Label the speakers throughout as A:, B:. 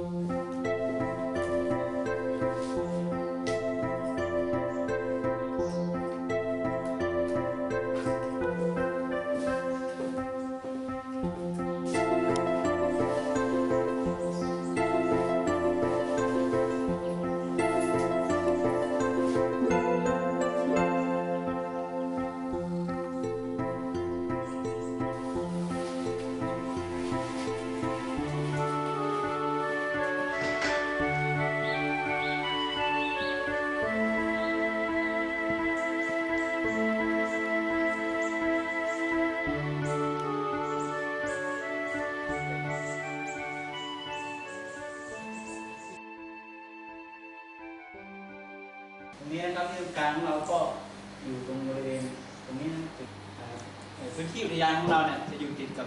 A: Música ตรงนี้นะครับที่การของเราก็อยู่ตรงบริเวณตรงนี้นะจุดพื้นที่อุทยานของเราเนี่ยจะอยู่ติดกับ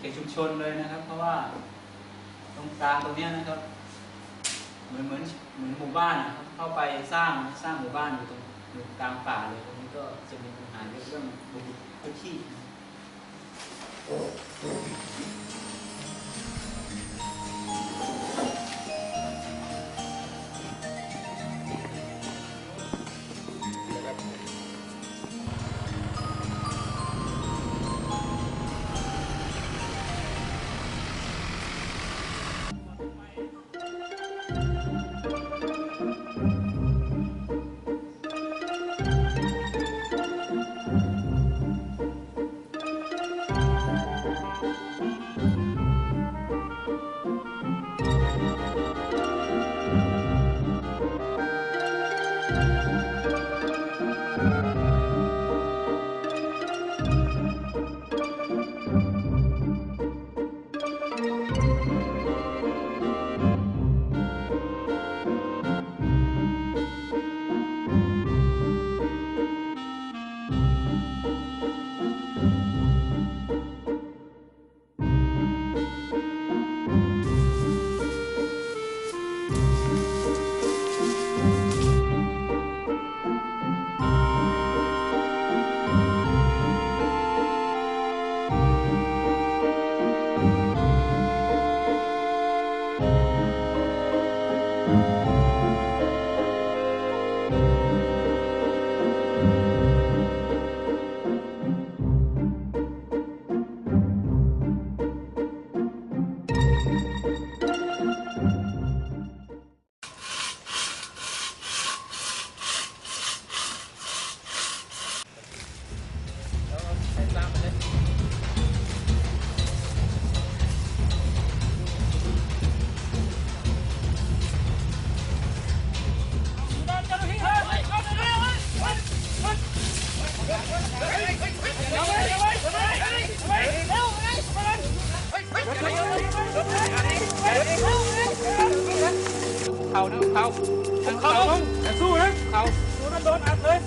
A: เขตชุมชนเลยนะครับ เพราะว่าตรงกลางตรงนี้นะครับเหมือนเหมือนเหมือนหมู่บ้านนะครับเข้าไปสร้างสร้างหมู่บ้านอยู่ตรงอยู่กลางป่าเลยตรงนี้ก็จะมีปัญหาเรื่องเรื่องพื้นที่ นะ เขานะเขาเขาอย่าสู้นะเขาสู้นะโดนอัดเลย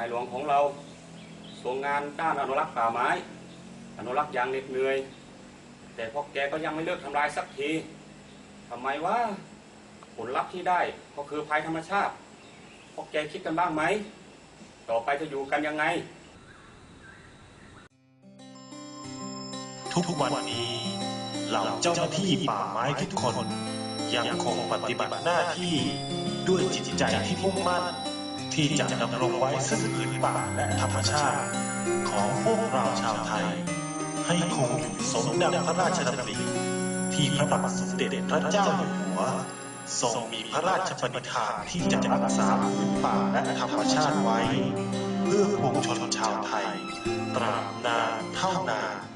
A: า
B: ยหลวงของเราทรงงานด้านอนุรักษ์ป่าไม้ อนุรักษ์อย่างเหน็ดเหนื่อย แต่พวกแกก็ยังไม่เลิกทำลายสักทีทำไมวะผลลัพธ์ที่ได้ก็คือภัยธรรมชาติพวกแกคิดกันบ้างไหม ต่อไปจะอยู่กันยังไง
C: ทุกวันนี้เหล่าเจ้าหน้าที่ป่าไม้ทุกคน ยังคงปฏิบัติหน้าที่ด้วยจิตใจที่มุ่งมั่น ที่จะดำรงไว้ซึ่งผืนป่าและธรรมชาติ ของพวกเราชาวไทย ให้คงอยู่สมดังพระราชดำริที่พระบาทสมเด็จพระเจ้าอยู่หัวทรงมีพระราชปณิธานที่จะรักษาผืนป่าและธรรมชาติไว้ เพื่อปวงชนชาวไทย ตราบนานเท่านาน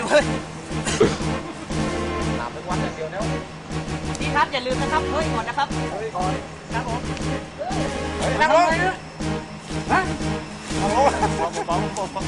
D: รวย
E: ถามเป็นวันอย่เดียวแล้ว
D: พี่ครับอย่าลืมนะครับเฮ้ยก่อนนะครับ
E: เฮ้ยก่อน
D: ครับผม
E: นั่งลงฮะ
B: ของของของ